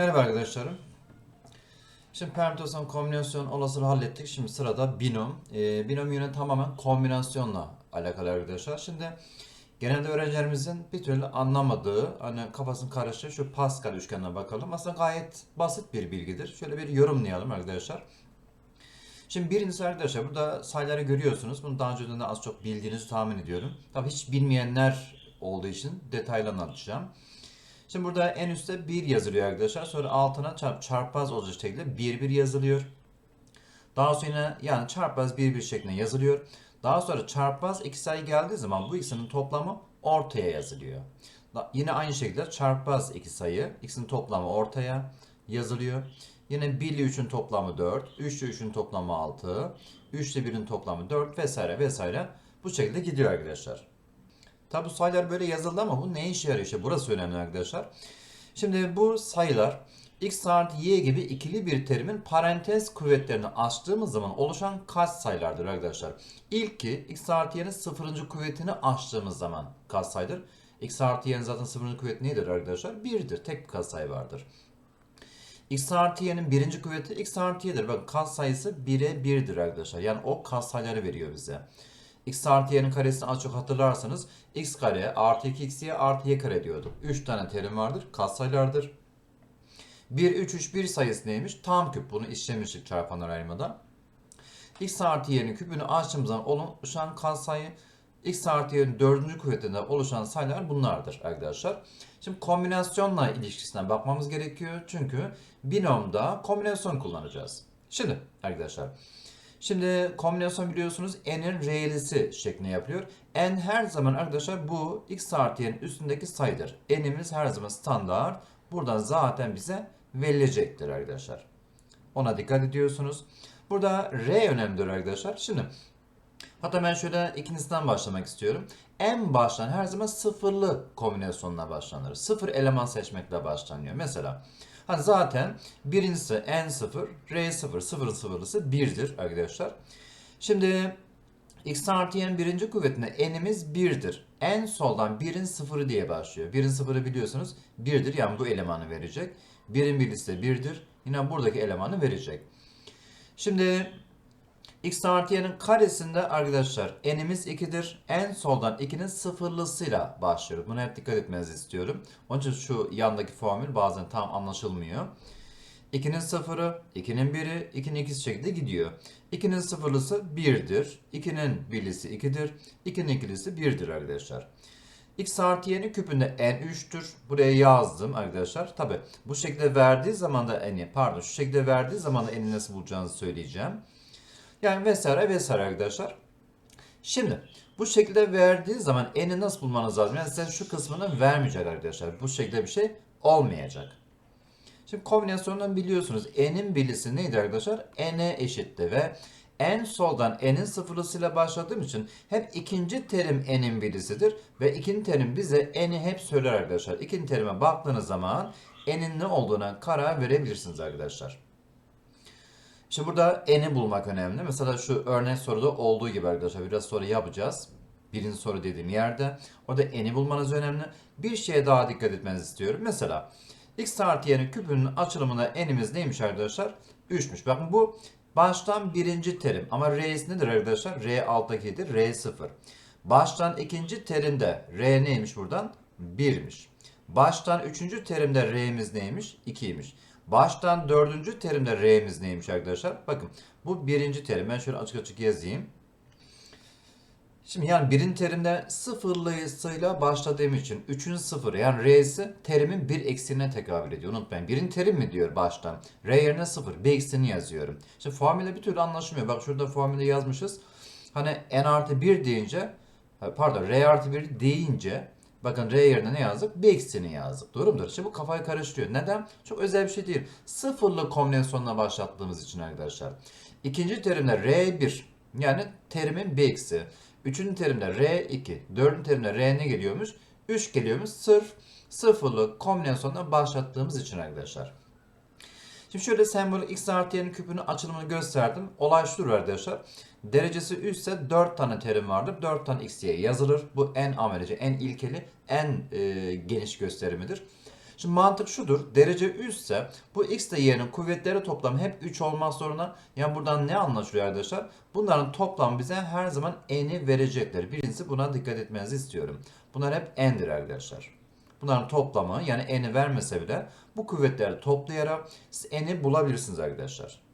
Merhaba arkadaşlarım. Şimdi permütasyon kombinasyon olasılığı hallettik. Şimdi sırada binom. Ee, binom yine tamamen kombinasyonla alakalı arkadaşlar. Şimdi genelde öğrencilerimizin bir türlü anlamadığı, hani kafasının karıştığı şu Pascal üçgenine bakalım. Aslında gayet basit bir bilgidir. Şöyle bir yorumlayalım arkadaşlar. Şimdi birincisi arkadaşlar burada sayıları görüyorsunuz. Bunu daha önceden de az çok bildiğinizi tahmin ediyorum. Tabii hiç bilmeyenler olduğu için detaylı anlatacağım. Şimdi burada en üstte 1 yazılıyor arkadaşlar. Sonra altına çarp, çarpaz olacak şekilde 1 1 yazılıyor. Daha sonra yani çarpaz 1 1 şeklinde yazılıyor. Daha sonra çarpaz iki sayı geldiği zaman bu ikisinin toplamı ortaya yazılıyor. Yine aynı şekilde çarpaz iki sayı ikisinin toplamı ortaya yazılıyor. Yine 1 ile 3'ün toplamı 4, 3 ile 3'ün toplamı 6, 3 ile 1'in toplamı 4 vesaire vesaire bu şekilde gidiyor arkadaşlar. Tabi bu sayılar böyle yazıldı ama bu ne işe yarıyor işte burası önemli arkadaşlar. Şimdi bu sayılar x artı y gibi ikili bir terimin parantez kuvvetlerini açtığımız zaman oluşan katsayılardır arkadaşlar. İlki x artı y'nin sıfırıncı kuvvetini açtığımız zaman katsayıdır. x artı y'nin zaten sıfırıncı kuvveti nedir arkadaşlar? 1'dir. Tek bir katsayı vardır. x artı y'nin birinci kuvveti x artı y'dir. Bakın katsayısı 1'e 1'dir arkadaşlar. Yani o katsayıları veriyor bize x artı y'nin karesini az çok hatırlarsanız x kare artı 2xy artı y kare diyorduk. 3 tane terim vardır. Katsayılardır. 1, 3, 3, 1 sayısı neymiş? Tam küp. Bunu işlemiştik çarpanlar ayrımada. x artı y'nin küpünü açtığımız zaman oluşan katsayı x artı y'nin dördüncü kuvvetinde oluşan sayılar bunlardır arkadaşlar. Şimdi kombinasyonla ilişkisine bakmamız gerekiyor. Çünkü binomda kombinasyon kullanacağız. Şimdi arkadaşlar Şimdi kombinasyon biliyorsunuz n'in reelisi şeklinde yapılıyor. n her zaman arkadaşlar bu x artı y'nin üstündeki sayıdır. n'imiz her zaman standart. Buradan zaten bize verilecektir arkadaşlar. Ona dikkat ediyorsunuz. Burada r önemlidir arkadaşlar. Şimdi hatta ben şöyle ikincisinden başlamak istiyorum. En baştan her zaman sıfırlı kombinasyonla başlanır. Sıfır eleman seçmekle başlanıyor. Mesela Hani zaten birincisi n0, r0, sıfır sıfırlısı 1'dir arkadaşlar. Şimdi x artı y'nin birinci kuvvetinde n'imiz 1'dir. En soldan 1'in sıfırı diye başlıyor. 1'in sıfırı biliyorsunuz 1'dir yani bu elemanı verecek. 1'in birisi de 1'dir. Yine buradaki elemanı verecek. Şimdi x artı y'nin karesinde arkadaşlar n'imiz 2'dir. En soldan 2'nin sıfırlısıyla başlıyoruz. Buna hep dikkat etmenizi istiyorum. Onun için şu yandaki formül bazen tam anlaşılmıyor. 2'nin sıfırı, 2'nin biri, 2'nin ikisi şekilde gidiyor. 2'nin sıfırlısı 1'dir. 2'nin birlisi 2'dir. 2'nin ikilisi 1'dir arkadaşlar. x artı y'nin küpünde n 3'tür. Buraya yazdım arkadaşlar. Tabi bu şekilde verdiği zaman da n'i pardon şu şekilde verdiği zaman da n'i nasıl bulacağınızı söyleyeceğim. Yani vesaire vesaire arkadaşlar. Şimdi bu şekilde verdiği zaman n'i nasıl bulmanız lazım? Yani size şu kısmını vermeyecek arkadaşlar. Bu şekilde bir şey olmayacak. Şimdi kombinasyondan biliyorsunuz n'in birlisi neydi arkadaşlar? n'e eşitti ve en soldan n'in sıfırlısıyla başladığım için hep ikinci terim n'in birlisidir ve ikinci terim bize n'i hep söyler arkadaşlar. İkinci terime baktığınız zaman n'in ne olduğuna karar verebilirsiniz arkadaşlar. Şimdi burada n'i bulmak önemli. Mesela şu örnek soruda olduğu gibi arkadaşlar biraz soru yapacağız. Birinci soru dediğim yerde. Orada n'i bulmanız önemli. Bir şeye daha dikkat etmenizi istiyorum. Mesela x artı y'nin küpünün açılımında n'imiz neymiş arkadaşlar? 3'müş. Bakın bu baştan birinci terim. Ama r'si nedir arkadaşlar? r alttakidir. r 0. Baştan ikinci terimde r neymiş buradan? 1'miş. Baştan üçüncü terimde r'miz neymiş? 2'ymiş. Baştan dördüncü terimde r'miz neymiş arkadaşlar? Bakın bu birinci terim. Ben şöyle açık açık yazayım. Şimdi yani birinci terimde sıfırlısıyla başladığım için 3'ün sıfırı yani r'si terimin bir eksiğine tekabül ediyor. Unutmayın. Birinci terim mi diyor baştan? R yerine sıfır. Bir eksiğini yazıyorum. Şimdi formüle bir türlü anlaşılmıyor. Bak şurada formülü yazmışız. Hani n artı 1 deyince pardon r artı 1 deyince Bakın R yerine ne yazdık? Bir eksiğini yazdık. Doğru mudur? Şimdi bu kafayı karıştırıyor. Neden? Çok özel bir şey değil. Sıfırlı kombinasyonla başlattığımız için arkadaşlar. İkinci terimde R1 yani terimin bir eksi. Üçüncü terimde R2. Dördüncü terimde R ne geliyormuş? 3 geliyormuş. Sırf sıfırlı kombinasyonla başlattığımız için arkadaşlar. Şimdi şöyle sembol x artı y'nin küpünün açılımını gösterdim. Olay şudur arkadaşlar. Derecesi 3 ise 4 tane terim vardır. 4 tane x, y yazılır. Bu en amelece, en ilkeli, en e, geniş gösterimidir. Şimdi mantık şudur. Derece 3 ise bu x ile y'nin kuvvetleri toplamı hep 3 olmak zorunda. Yani buradan ne anlaşılıyor arkadaşlar? Bunların toplamı bize her zaman n'i verecekler. Birincisi buna dikkat etmenizi istiyorum. Bunlar hep n'dir arkadaşlar. Bunların toplamı yani n'i vermese bile bu kuvvetleri toplayarak siz n'i bulabilirsiniz arkadaşlar.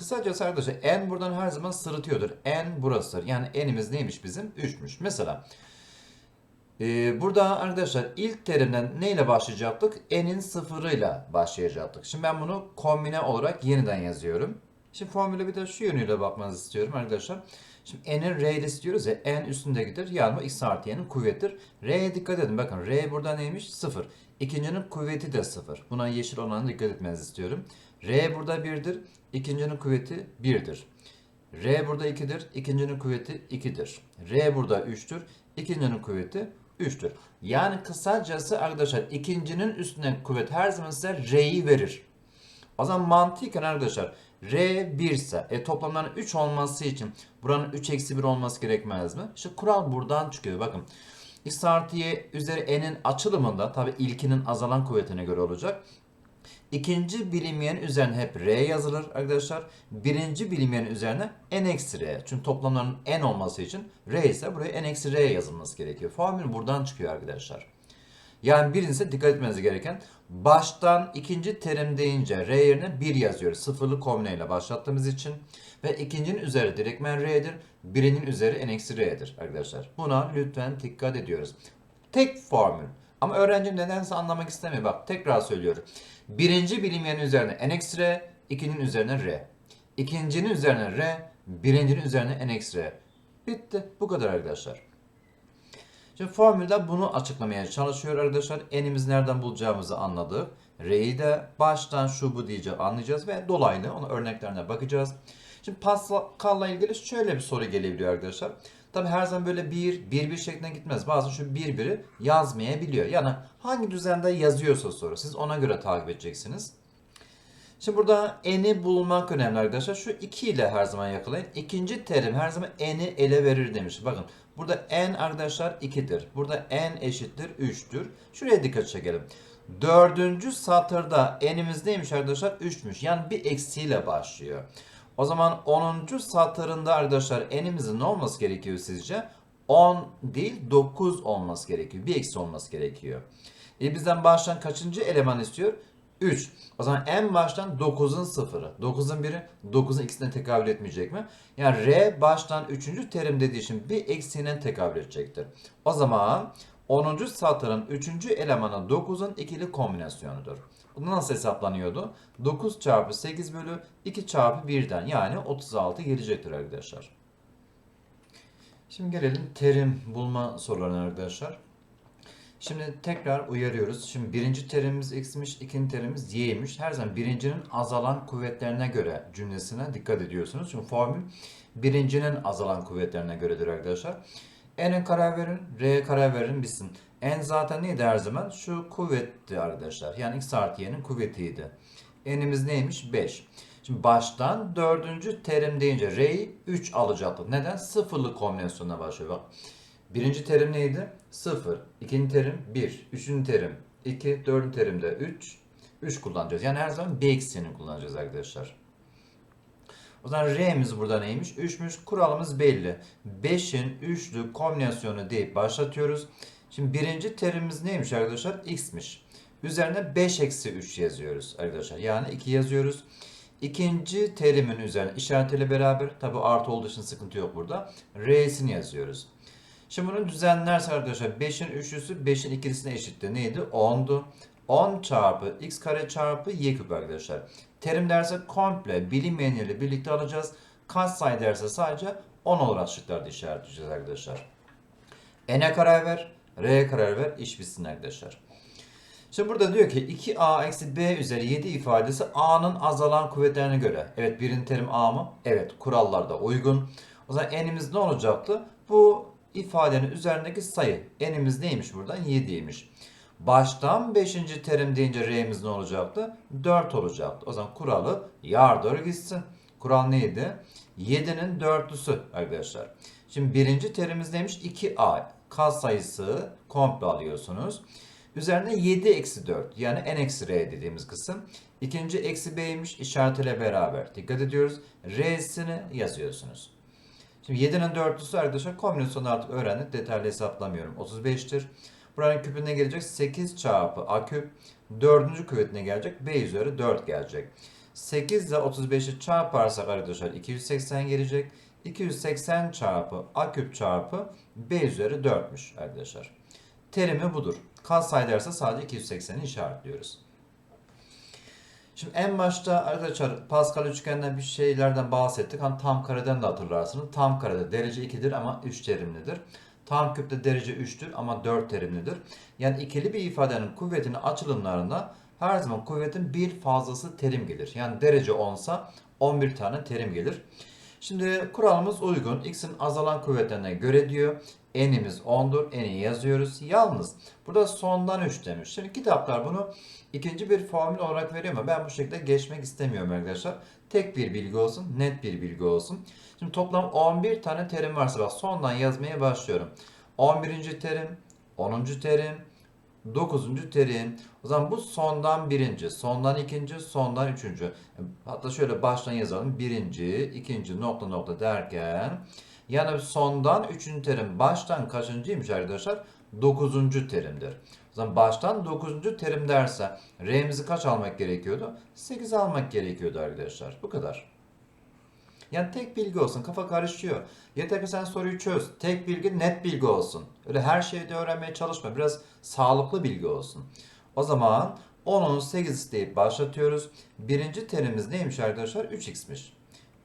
Kısacası arkadaşlar n buradan her zaman sırıtıyordur. n burasıdır. Yani n'imiz neymiş bizim? 3'müş. Mesela ee, burada arkadaşlar ilk terimden neyle başlayacaktık? n'in sıfırıyla başlayacaktık. Şimdi ben bunu kombine olarak yeniden yazıyorum. Şimdi formüle bir de şu yönüyle bakmanızı istiyorum arkadaşlar. Şimdi n'in r'de istiyoruz ya n üstündekidir. Yani bu x artı y'nin kuvvettir. R'ye dikkat edin. Bakın r burada neymiş? 0. İkincinin kuvveti de 0. Buna yeşil olana dikkat etmenizi istiyorum. R burada 1'dir. İkincinin kuvveti 1'dir. R burada 2'dir. İkincinin kuvveti 2'dir. R burada 3'tür. İkincinin kuvveti 3'tür. Yani kısacası arkadaşlar ikincinin üstünden kuvvet her zaman size R'yi verir. O zaman mantıken arkadaşlar R 1 ise e, toplamların 3 olması için buranın 3 eksi 1 olması gerekmez mi? İşte kural buradan çıkıyor. Bakın x artı y üzeri n'in açılımında tabi ilkinin azalan kuvvetine göre olacak. İkinci bilinmeyen üzerine hep r yazılır arkadaşlar. Birinci bilinmeyen üzerine n eksi r. Çünkü toplamların n olması için r ise buraya n eksi r yazılması gerekiyor. Formül buradan çıkıyor arkadaşlar. Yani birincisi dikkat etmeniz gereken baştan ikinci terim deyince r yerine 1 yazıyoruz. Sıfırlı kombineyle başlattığımız için. Ve ikincinin üzeri direktmen r'dir. Birinin üzeri n eksi r'dir arkadaşlar. Buna lütfen dikkat ediyoruz. Tek formül. Ama öğrenci nedense anlamak istemiyor. Bak tekrar söylüyorum. Birinci bilinmeyen üzerine n eksi r, ikincinin üzerine r. İkincinin üzerine r, birincinin üzerine n eksi. Bitti. Bu kadar arkadaşlar. Şimdi formülde bunu açıklamaya çalışıyor arkadaşlar. N'imizi nereden bulacağımızı anladık. R'yi de baştan şu bu diyeceğiz anlayacağız ve dolaylı onun örneklerine bakacağız. Şimdi Pascal'la ilgili şöyle bir soru gelebiliyor arkadaşlar. Tabi her zaman böyle bir, bir bir şeklinde gitmez. Bazen şu bir biri yazmayabiliyor. Yani hangi düzende yazıyorsa soru siz ona göre takip edeceksiniz. Şimdi burada n'i bulmak önemli arkadaşlar. Şu 2 ile her zaman yakalayın. İkinci terim her zaman n'i ele verir demiş. Bakın burada n arkadaşlar 2'dir. Burada n eşittir 3'tür. Şuraya dikkat çekelim. Dördüncü satırda n'imiz neymiş arkadaşlar? 3'müş. Yani bir eksiyle başlıyor. O zaman 10. satırında arkadaşlar n'imizin ne olması gerekiyor sizce? 10 değil 9 olması gerekiyor. Bir eksi olması gerekiyor. E bizden baştan kaçıncı eleman istiyor? 3. O zaman en baştan 9'un sıfırı. 9'un biri 9'un ikisine tekabül etmeyecek mi? Yani R baştan 3. terim dediği için bir eksiğine tekabül edecektir. O zaman 10. satırın 3. elemanı 9'un ikili kombinasyonudur. Bu nasıl hesaplanıyordu? 9 çarpı 8 bölü 2 çarpı 1'den yani 36 gelecektir arkadaşlar. Şimdi gelelim terim bulma sorularına arkadaşlar. Şimdi tekrar uyarıyoruz. Şimdi birinci terimimiz x'miş, ikinci terimimiz y'ymiş. Her zaman birincinin azalan kuvvetlerine göre cümlesine dikkat ediyorsunuz. Çünkü formül birincinin azalan kuvvetlerine göredir arkadaşlar. N'e karar verin, R'ye karar verin bitsin. N zaten neydi her zaman? Şu kuvvetti arkadaşlar. Yani x artı y'nin kuvvetiydi. N'imiz neymiş? 5. Şimdi baştan dördüncü terim deyince R'yi 3 alacaktık. Neden? Sıfırlı kombinasyonuna başlıyor. Bak. Birinci terim neydi? 0. İkinci terim 1. Üçüncü terim 2. Dördüncü terimde 3. 3 kullanacağız. Yani her zaman bir eksiğini kullanacağız arkadaşlar. O zaman R'miz burada neymiş? 3'müş. Kuralımız belli. 5'in üçlü kombinasyonu deyip başlatıyoruz. Şimdi birinci terimimiz neymiş arkadaşlar? X'miş. Üzerine 5 eksi 3 yazıyoruz arkadaşlar. Yani 2 yazıyoruz. İkinci terimin üzerine işaretiyle beraber tabi artı olduğu için sıkıntı yok burada. R'sini yazıyoruz. Şimdi bunu düzenlerse arkadaşlar 5'in üçlüsü 5'in ikilisine eşitti. Neydi? 10'du. 10 çarpı x kare çarpı y küp arkadaşlar. Terim derse komple bilinmeyeniyle birlikte alacağız. Kaç sayı derse sadece 10 olarak şıklarda işaretleyeceğiz arkadaşlar. N'e karar ver, R'ye karar ver, iş bitsin arkadaşlar. Şimdi burada diyor ki 2a eksi b üzeri 7 ifadesi a'nın azalan kuvvetlerine göre. Evet birinci terim a mı? Evet kurallarda uygun. O zaman n'imiz ne olacaktı? Bu ifadenin üzerindeki sayı. N'imiz neymiş buradan? 7'ymiş. Baştan 5. terim deyince R'miz ne olacaktı? 4 olacaktı. O zaman kuralı yardır gitsin. Kural neydi? 7'nin dörtlüsü arkadaşlar. Şimdi birinci terimiz neymiş? 2A. Kas sayısı komple alıyorsunuz. Üzerine 7 eksi 4 yani n eksi r dediğimiz kısım. İkinci eksi b'ymiş işaretiyle beraber. Dikkat ediyoruz. R'sini yazıyorsunuz. Şimdi 7'nin dörtlüsü arkadaşlar kombinasyonu artık öğrendik. Detaylı hesaplamıyorum. 35'tir. Buranın küpüne gelecek 8 çarpı a küp. Dördüncü kuvvetine gelecek. B üzeri 4 gelecek. 8 ile 35'i çarparsak arkadaşlar 280 gelecek. 280 çarpı a küp çarpı b üzeri 4'müş arkadaşlar. Terimi budur. Katsayı derse sadece 280'i işaretliyoruz. Şimdi en başta arkadaşlar Pascal üçgenden bir şeylerden bahsettik. Hani tam kareden de hatırlarsınız. Tam karede derece 2'dir ama 3 terimlidir. Tam küpte derece 3'tür ama 4 terimlidir. Yani ikili bir ifadenin kuvvetinin açılımlarında her zaman kuvvetin bir fazlası terim gelir. Yani derece 10 sa 11 tane terim gelir. Şimdi kuralımız uygun. X'in azalan kuvvetlerine göre diyor. N'imiz 10'dur. N'i yazıyoruz. Yalnız burada sondan 3 demiş. Şimdi kitaplar bunu ikinci bir formül olarak veriyor ama ben bu şekilde geçmek istemiyorum arkadaşlar. Tek bir bilgi olsun, net bir bilgi olsun. Şimdi toplam 11 tane terim varsa bak sondan yazmaya başlıyorum. 11. terim, 10. terim, 9. terim. O zaman bu sondan birinci, sondan ikinci, sondan üçüncü. Hatta şöyle baştan yazalım. Birinci, ikinci nokta nokta derken yani sondan üçüncü terim baştan kaçıncıymış arkadaşlar? Dokuzuncu terimdir. O zaman baştan dokuzuncu terim derse R'mizi kaç almak gerekiyordu? 8 almak gerekiyordu arkadaşlar. Bu kadar. Yani tek bilgi olsun. Kafa karışıyor. Yeter ki sen soruyu çöz. Tek bilgi net bilgi olsun. Öyle her şeyi de öğrenmeye çalışma. Biraz sağlıklı bilgi olsun. O zaman 10'un 8 deyip başlatıyoruz. Birinci terimiz neymiş arkadaşlar? 3x'miş.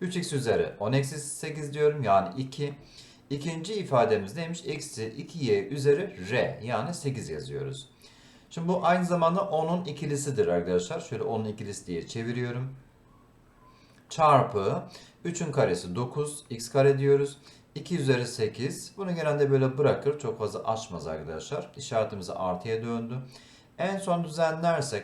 3x üzeri 10 eksi 8 diyorum yani 2. İkinci ifademiz neymiş? Eksi 2y üzeri r yani 8 yazıyoruz. Şimdi bu aynı zamanda 10'un ikilisidir arkadaşlar. Şöyle 10'un ikilisi diye çeviriyorum. Çarpı 3'ün karesi 9 x kare diyoruz. 2 üzeri 8. Bunu genelde böyle bırakır. Çok fazla açmaz arkadaşlar. İşaretimizi artıya döndü. En son düzenlersek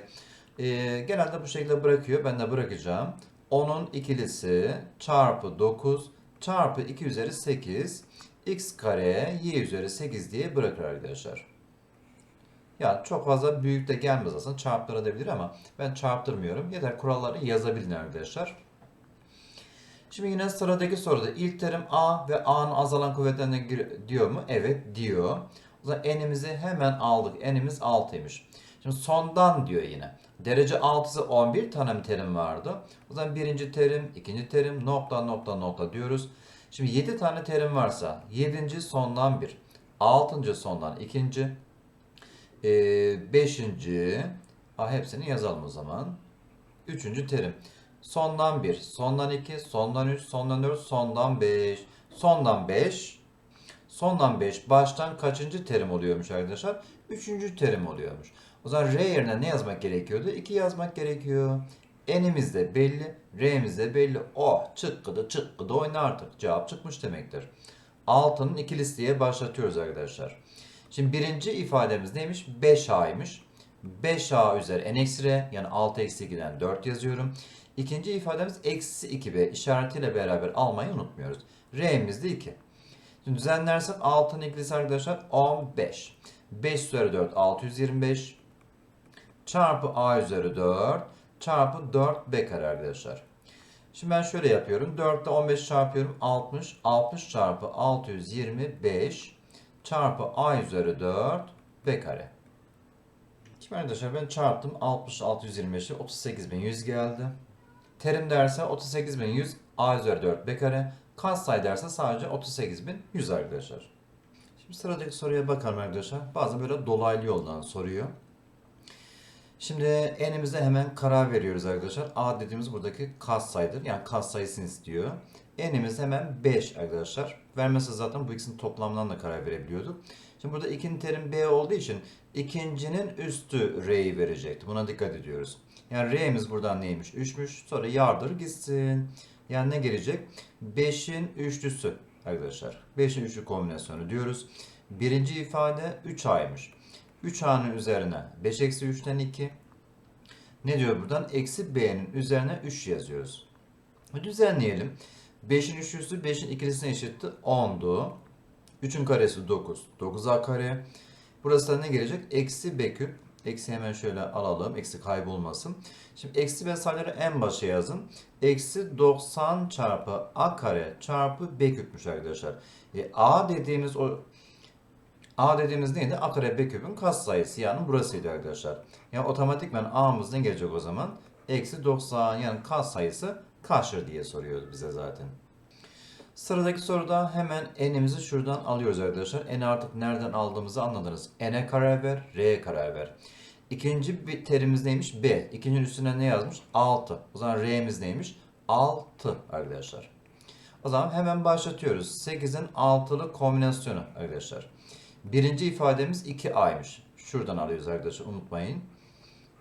e, genelde bu şekilde bırakıyor. Ben de bırakacağım. 10'un ikilisi çarpı 9 çarpı 2 üzeri 8 x kare y üzeri 8 diye bırakır arkadaşlar. Yani çok fazla büyük de gelmez aslında çarptırabilir ama ben çarptırmıyorum. Yeter kuralları yazabilin arkadaşlar. Şimdi yine sıradaki soruda ilk terim A ve A'nın azalan kuvvetlerine diyor mu? Evet diyor. O zaman n'imizi hemen aldık. N'imiz 6'ymış. Şimdi sondan diyor yine. Derece 6'sı 11 tane terim vardı? O zaman birinci terim, ikinci terim, nokta nokta nokta diyoruz. Şimdi 7 tane terim varsa 7. sondan 1, 6. sondan 2. 5. Ha, hepsini yazalım o zaman. 3. terim. Sondan 1, sondan 2, sondan 3, sondan 4, sondan 5. Sondan 5. Sondan 5 baştan kaçıncı terim oluyormuş arkadaşlar? Üçüncü terim oluyormuş. O zaman R yerine ne yazmak gerekiyordu? 2 yazmak gerekiyor. N'imiz de belli, R'miz de belli. Oh çıkkıdı çıkkıdı oyna artık. Cevap çıkmış demektir. 6'nın ikilisi diye başlatıyoruz arkadaşlar. Şimdi birinci ifademiz neymiş? 5A'ymış. 5A üzeri n eksi r yani 6 eksi 2'den 4 yazıyorum. İkinci ifademiz eksi 2b işaretiyle beraber almayı unutmuyoruz. R'miz de 2. Şimdi düzenlersek 6'nın ikilisi arkadaşlar 15. 5 üzeri 4 625 çarpı a üzeri 4 çarpı 4b kare arkadaşlar. Şimdi ben şöyle yapıyorum. 4 ile 15 çarpıyorum 60. 60 çarpı 625 çarpı a üzeri 4 b kare. Şimdi arkadaşlar ben çarptım 60 625'i 38100 geldi. Terim derse 38100 a üzeri 4 b kare. Katsayı derse sadece 38100 arkadaşlar. Şimdi sıradaki soruya bakalım arkadaşlar. Bazen böyle dolaylı yoldan soruyor. Şimdi n'imize hemen karar veriyoruz arkadaşlar. A dediğimiz buradaki katsayıdır. Yani katsayısını istiyor. N'imiz hemen 5 arkadaşlar. Vermesi zaten bu ikisinin toplamından da karar verebiliyorduk. Şimdi burada ikinci terim B olduğu için ikincinin üstü R'yi verecekti. Buna dikkat ediyoruz. Yani R'miz buradan neymiş? 3'müş. Sonra yardır gitsin. Yani ne gelecek? 5'in üçlüsü arkadaşlar. 5'in üçlü kombinasyonu diyoruz. Birinci ifade 3A'ymış. 3A'nın üzerine 5 eksi 3'ten 2. Ne diyor buradan? Eksi B'nin üzerine 3 yazıyoruz. Düzenleyelim. 5'in üçlüsü 5'in ikilisine eşitti 10'du. 3'ün karesi 9. 9A kare. Burası da ne gelecek? Eksi b küp. Eksi hemen şöyle alalım. Eksi kaybolmasın. Şimdi eksi vesaireleri en başa yazın. Eksi 90 çarpı a kare çarpı b küpmüş arkadaşlar. E, a dediğimiz o A dediğimiz neydi? A kare B küpün katsayısı yani burasıydı arkadaşlar. Yani otomatikman A'mız ne gelecek o zaman? Eksi 90 yani katsayısı kaçtır diye soruyor bize zaten. Sıradaki soruda hemen n'imizi şuradan alıyoruz arkadaşlar. N'i artık nereden aldığımızı anladınız. N'e karar ver, R'ye karar ver. İkinci bir terimiz neymiş? B. İkincinin üstüne ne yazmış? 6. O zaman R'miz neymiş? 6 arkadaşlar. O zaman hemen başlatıyoruz. 8'in 6'lı kombinasyonu arkadaşlar. Birinci ifademiz 2a'ymış. Şuradan alıyoruz arkadaşlar unutmayın.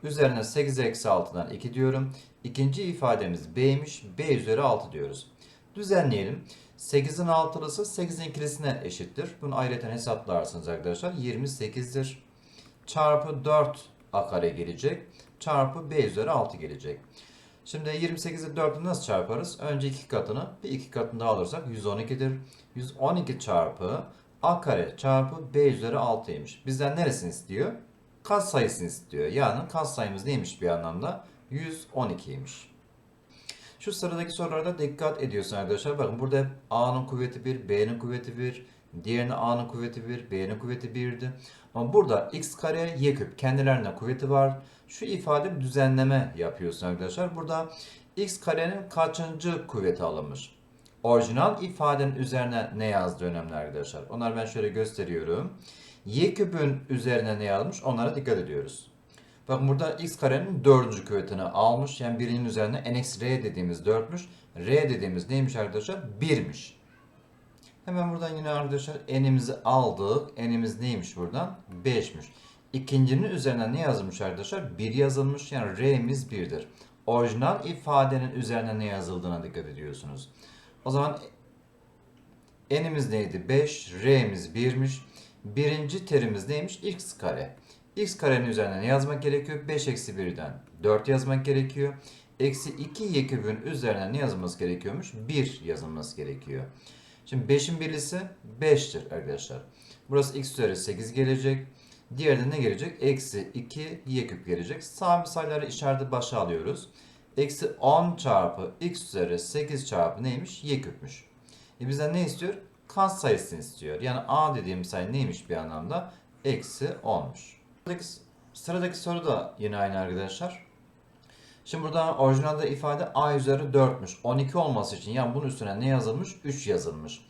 Üzerine 8 eksi 6'dan 2 diyorum. İkinci ifademiz b'ymiş. b üzeri 6 diyoruz. Düzenleyelim. 8'in 6'lısı 8'in ikilisine eşittir. Bunu ayrıca hesaplarsınız arkadaşlar. 28'dir. Çarpı 4 a kare gelecek. Çarpı b üzeri 6 gelecek. Şimdi 28'i 4'ü nasıl çarparız? Önce iki katını bir iki katını daha alırsak 112'dir. 112 çarpı a kare çarpı b üzeri 6'ymış. Bizden neresini istiyor? Kat sayısını istiyor. Yani kat sayımız neymiş bir anlamda? 112'ymiş. Şu sıradaki sorularda dikkat ediyorsun arkadaşlar. Bakın burada a'nın kuvveti 1, b'nin kuvveti 1, diğerine a'nın kuvveti 1, b'nin kuvveti 1'di. Ama burada x kare y küp kendilerine kuvveti var. Şu ifade bir düzenleme yapıyorsun arkadaşlar. Burada x karenin kaçıncı kuvveti alınmış? Orijinal ifadenin üzerine ne yazdı önemli arkadaşlar. Onları ben şöyle gösteriyorum. Y küpün üzerine ne yazmış? Onlara dikkat ediyoruz. Bakın burada x karenin dördüncü kuvvetini almış. Yani birinin üzerine nx r dediğimiz 4'müş. R dediğimiz neymiş arkadaşlar? 1'miş. Hemen buradan yine arkadaşlar n'imizi aldık. N'imiz neymiş buradan? 5'miş. İkincinin üzerine ne yazılmış arkadaşlar? 1 yazılmış. Yani r'miz 1'dir. Orijinal ifadenin üzerine ne yazıldığına dikkat ediyorsunuz. O zaman n'imiz neydi? 5, r'miz 1'miş. Birinci terimiz neymiş? x kare. X karenin üzerine ne yazmak gerekiyor? 5 eksi 1'den 4 yazmak gerekiyor. Eksi 2 y küpün üzerine ne yazılması gerekiyormuş? 1 yazılması gerekiyor. Şimdi 5'in birlisi 5'tir arkadaşlar. Burası x üzeri 8 gelecek. Diğerinde ne gelecek? Eksi 2 y küp gelecek. Sabit sayıları işareti başa alıyoruz. Eksi 10 çarpı x üzeri 8 çarpı neymiş? Y küpmüş. E bizden ne istiyor? Kat sayısını istiyor. Yani a dediğim sayı neymiş bir anlamda? Eksi 10'muş. Sıradaki, sıradaki soru da yine aynı arkadaşlar. Şimdi burada orijinalde ifade a üzeri 4'müş. 12 olması için yani bunun üstüne ne yazılmış? 3 yazılmış.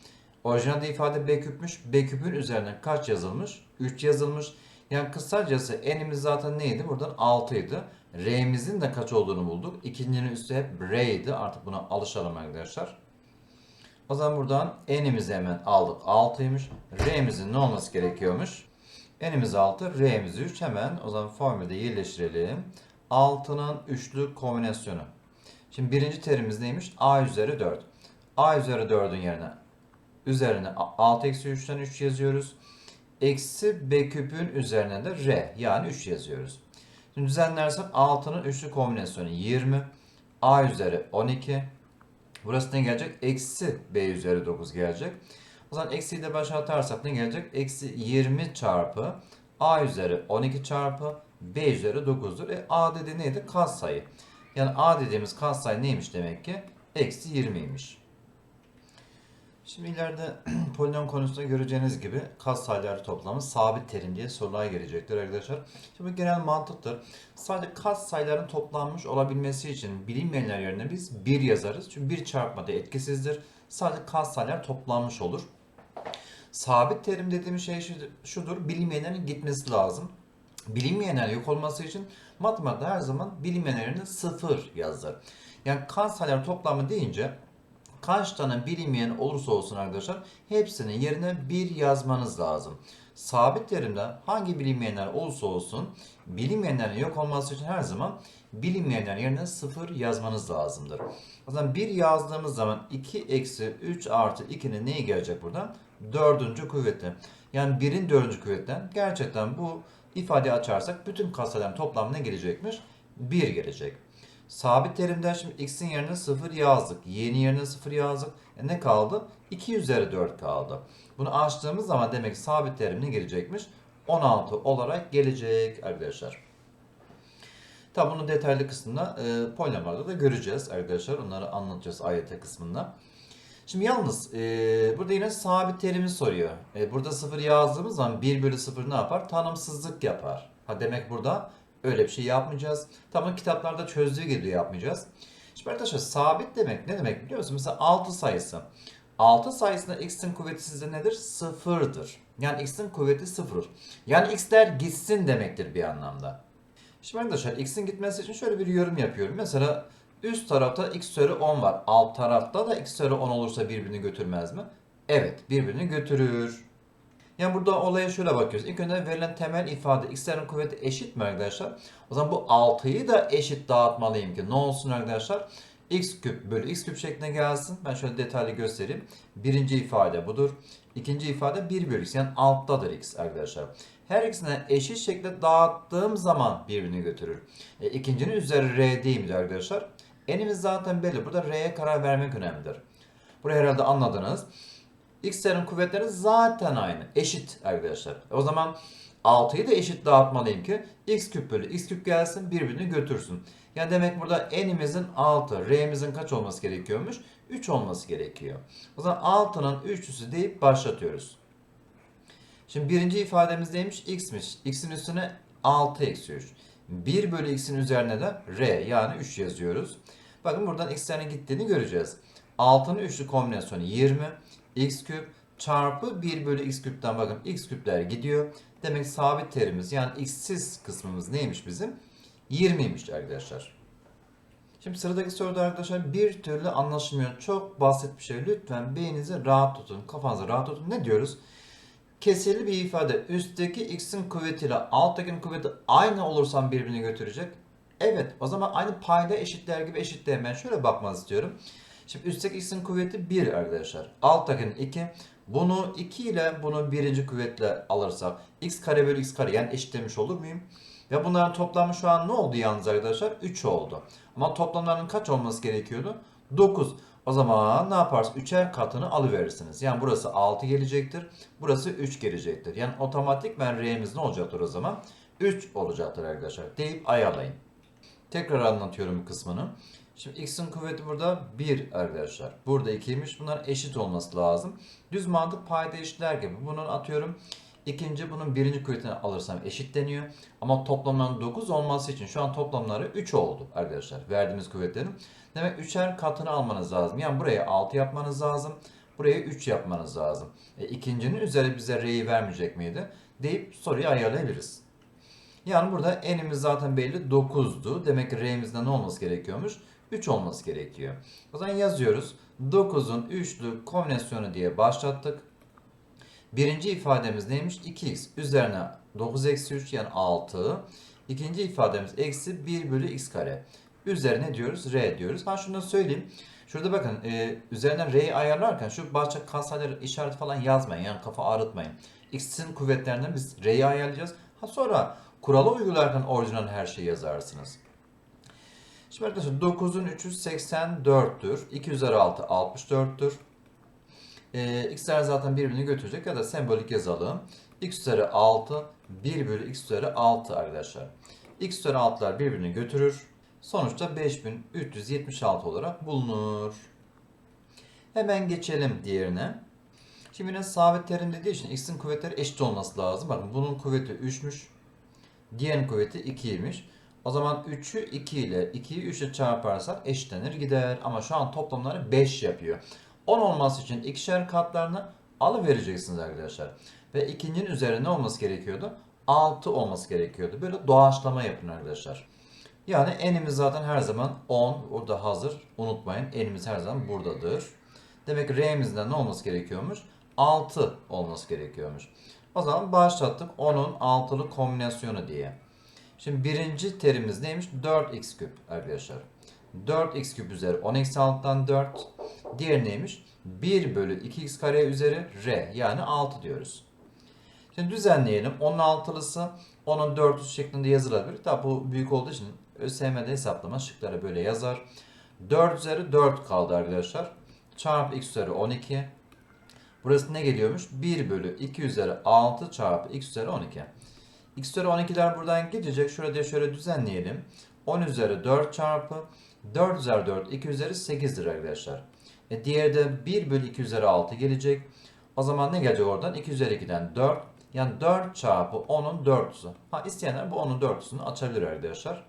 Orijinalde ifade b küpmüş. b küpün üzerine kaç yazılmış? 3 yazılmış. Yani kısacası n'imiz zaten neydi? Buradan 6 idi. R'mizin de kaç olduğunu bulduk. İkincinin üstü hep R'ydi. Artık buna alışalım arkadaşlar. O zaman buradan n'imizi hemen aldık. 6'ymış. R'mizin ne olması gerekiyormuş? N'imiz 6, R'miz 3. Hemen o zaman formülde yerleştirelim. 6'nın üçlü kombinasyonu. Şimdi birinci terimiz neymiş? A üzeri 4. A üzeri 4'ün yerine üzerine 6 eksi 3'ten 3 yazıyoruz. Eksi B küpün üzerine de R yani 3 yazıyoruz. Şimdi düzenlersek 6'nın üçlü kombinasyonu 20. A üzeri 12. Burası ne gelecek? Eksi B üzeri 9 gelecek. O zaman eksiyi de başa atarsak ne gelecek? Eksi 20 çarpı A üzeri 12 çarpı B üzeri 9'dur. E A dediği neydi? Katsayı. Yani A dediğimiz katsayı neymiş demek ki? Eksi 20'ymiş. Şimdi ileride polinom konusunda göreceğiniz gibi katsayılar toplamı sabit terim diye sorular gelecektir arkadaşlar. Şimdi genel mantıktır. Sadece katsayıların toplanmış olabilmesi için bilinmeyenler yerine biz 1 yazarız. Çünkü 1 çarpmada etkisizdir. Sadece katsayılar toplanmış olur. Sabit terim dediğimiz şey şudur. Bilinmeyenlerin gitmesi lazım. Bilinmeyenler yok olması için matematikte her zaman bilinmeyenler yerine 0 yazılır. Yani katsayılar toplamı deyince kaç tane bilinmeyen olursa olsun arkadaşlar hepsinin yerine 1 yazmanız lazım. Sabit terimde hangi bilinmeyenler olursa olsun bilinmeyenlerin yok olması için her zaman bilinmeyenler yerine 0 yazmanız lazımdır. O zaman 1 yazdığımız zaman 2 eksi 3 artı 2'nin neyi gelecek buradan? Dördüncü kuvveti. Yani 1'in dördüncü kuvvetten gerçekten bu ifadeyi açarsak bütün katsayıların toplamı ne gelecekmiş? 1 gelecek. Sabit terimden şimdi x'in yerine 0 yazdık. Y'nin yerine 0 yazdık. E ne kaldı? 2 üzeri 4 kaldı. Bunu açtığımız zaman demek ki sabit terim ne gelecekmiş? 16 olarak gelecek arkadaşlar. Tabi bunu detaylı kısmında e, polinomlarda da göreceğiz arkadaşlar. Onları anlatacağız AYT kısmında. Şimdi yalnız e, burada yine sabit terimi soruyor. E, burada 0 yazdığımız zaman 1 bölü 0 ne yapar? Tanımsızlık yapar. Ha demek burada öyle bir şey yapmayacağız. Tamam kitaplarda çözdüğü gibi yapmayacağız. Şimdi arkadaşlar sabit demek ne demek biliyor musunuz? Mesela 6 sayısı. 6 sayısında x'in kuvveti sizde nedir? Sıfırdır. Yani x'in kuvveti sıfır. Yani x'ler gitsin demektir bir anlamda. Şimdi arkadaşlar x'in gitmesi için şöyle bir yorum yapıyorum. Mesela üst tarafta x üzeri 10 var. Alt tarafta da x üzeri 10 olursa birbirini götürmez mi? Evet birbirini götürür. Yani burada olaya şöyle bakıyoruz. İlk önce verilen temel ifade x'lerin kuvveti eşit mi arkadaşlar? O zaman bu 6'yı da eşit dağıtmalıyım ki ne olsun arkadaşlar? x küp bölü x küp şeklinde gelsin. Ben şöyle detaylı göstereyim. Birinci ifade budur. İkinci ifade 1 bölü x yani alttadır x arkadaşlar. Her ikisine eşit şekilde dağıttığım zaman birbirini götürür. E, ikincinin üzeri r değil mi arkadaşlar? Enimiz zaten belli. Burada r'ye karar vermek önemlidir. Burayı herhalde anladınız. X'lerin kuvvetleri zaten aynı. Eşit arkadaşlar. O zaman 6'yı da eşit dağıtmalıyım ki x küp bölü x küp gelsin birbirini götürsün. Yani demek burada n'imizin 6, r'mizin kaç olması gerekiyormuş? 3 olması gerekiyor. O zaman 6'nın üçlüsü deyip başlatıyoruz. Şimdi birinci ifademiz neymiş? x'miş. x'in üstüne 6 eksi 3. 1 bölü x'in üzerine de r yani 3 yazıyoruz. Bakın buradan x'lerin gittiğini göreceğiz. 6'nın üçlü kombinasyonu 20. x küp çarpı 1 bölü x küpten bakın x küpler gidiyor. Demek sabit terimiz yani x'siz kısmımız neymiş bizim? 20'ymiş arkadaşlar. Şimdi sıradaki soruda arkadaşlar bir türlü anlaşılmıyor. Çok basit bir şey. Lütfen beyninizi rahat tutun. Kafanızı rahat tutun. Ne diyoruz? Kesirli bir ifade üstteki x'in kuvvetiyle alttakinin kuvveti aynı olursam birbirini götürecek. Evet o zaman aynı payda eşitler gibi eşitleyen ben şöyle bakmanızı istiyorum. Şimdi üstteki x'in kuvveti 1 arkadaşlar. Alttakinin 2. Bunu 2 ile bunu birinci kuvvetle alırsak x kare bölü x kare yani eşitlemiş olur muyum? Ve bunların toplamı şu an ne oldu yalnız arkadaşlar? 3 oldu. Ama toplamlarının kaç olması gerekiyordu? 9. O zaman ne yaparsınız? 3'er katını alıverirsiniz. Yani burası 6 gelecektir. Burası 3 gelecektir. Yani otomatikmen R'miz ne olacaktır o zaman? 3 olacaktır arkadaşlar. Deyip ayarlayın. Tekrar anlatıyorum bu kısmını. Şimdi x'in kuvveti burada 1 arkadaşlar. Burada 2'ymiş. Bunlar eşit olması lazım. Düz mantık payda eşitler gibi. Bunun atıyorum ikinci bunun birinci kuvvetini alırsam eşit deniyor. Ama toplamların 9 olması için şu an toplamları 3 oldu arkadaşlar. Verdiğimiz kuvvetlerin. Demek 3'er katını almanız lazım. Yani buraya 6 yapmanız lazım. Buraya 3 yapmanız lazım. E, ikincinin üzeri bize r'yi vermeyecek miydi? Deyip soruyu ayarlayabiliriz. Yani burada n'imiz zaten belli 9'du. Demek ki r'imizde ne olması gerekiyormuş? 3 olması gerekiyor. O zaman yazıyoruz. 9'un üçlü kombinasyonu diye başlattık. Birinci ifademiz neymiş? 2x üzerine 9 eksi 3 yani 6. İkinci ifademiz eksi 1 bölü x kare. Üzerine diyoruz r diyoruz. Ha şunu da söyleyeyim. Şurada bakın e, üzerinden r'yi ayarlarken şu başka katsayıları işareti falan yazmayın. Yani kafa ağrıtmayın. x'in kuvvetlerinden biz r'yi ayarlayacağız. Ha sonra kuralı uygularken orijinal her şeyi yazarsınız. Şimdi arkadaşlar 9'un 3'ü 84'tür. 2 üzeri 6 64'tür. Ee, x'ler zaten birbirini götürecek ya da sembolik yazalım. x üzeri 6 1 bölü x üzeri 6 arkadaşlar. x üzeri 6'lar birbirini götürür. Sonuçta 5376 olarak bulunur. Hemen geçelim diğerine. Şimdi yine sabit terim dediği için x'in kuvvetleri eşit olması lazım. Bakın bunun kuvveti 3'müş. Diğerinin kuvveti 2'ymiş. O zaman 3'ü 2 ile 2'yi 3 ile çarparsak eşitlenir gider. Ama şu an toplamları 5 yapıyor. 10 olması için ikişer katlarını alıvereceksiniz arkadaşlar. Ve ikincinin üzerine ne olması gerekiyordu? 6 olması gerekiyordu. Böyle doğaçlama yapın arkadaşlar. Yani enimiz zaten her zaman 10. Orada hazır. Unutmayın enimiz her zaman buradadır. Demek ki r'mizden ne olması gerekiyormuş? 6 olması gerekiyormuş. O zaman başlattık 10'un 6'lı kombinasyonu diye. Şimdi birinci terimiz neymiş? 4x küp arkadaşlar. 4x küp üzeri 10 eksi 6'dan 4. Diğer neymiş? 1 bölü 2x kare üzeri r yani 6 diyoruz. Şimdi düzenleyelim. 10'un 6'lısı 10'un 400 şeklinde yazılabilir. Tabi bu büyük olduğu için ÖSYM'de hesaplama şıkları böyle yazar. 4 üzeri 4 kaldı arkadaşlar. Çarpı x üzeri 12. Burası ne geliyormuş? 1 bölü 2 üzeri 6 çarpı x üzeri 12. x üzeri 12'ler buradan gidecek. Şurada şöyle düzenleyelim. 10 üzeri 4 çarpı 4 üzeri 4 2 üzeri 8'dir arkadaşlar. E diğeri de 1 bölü 2 üzeri 6 gelecek. O zaman ne gelecek oradan? 2 üzeri 2'den 4. Yani 4 çarpı 10'un 4'üsü. Ha isteyenler bu 10'un 4'üsünü açabilir arkadaşlar.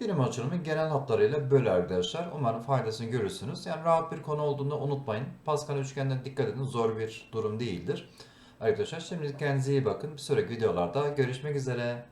Birim açılımı genel hatlarıyla böyle arkadaşlar. Umarım faydasını görürsünüz. Yani rahat bir konu olduğunda unutmayın. Pascal üçgenden dikkat edin. Zor bir durum değildir. Arkadaşlar şimdi kendinize iyi bakın. Bir sonraki videolarda görüşmek üzere.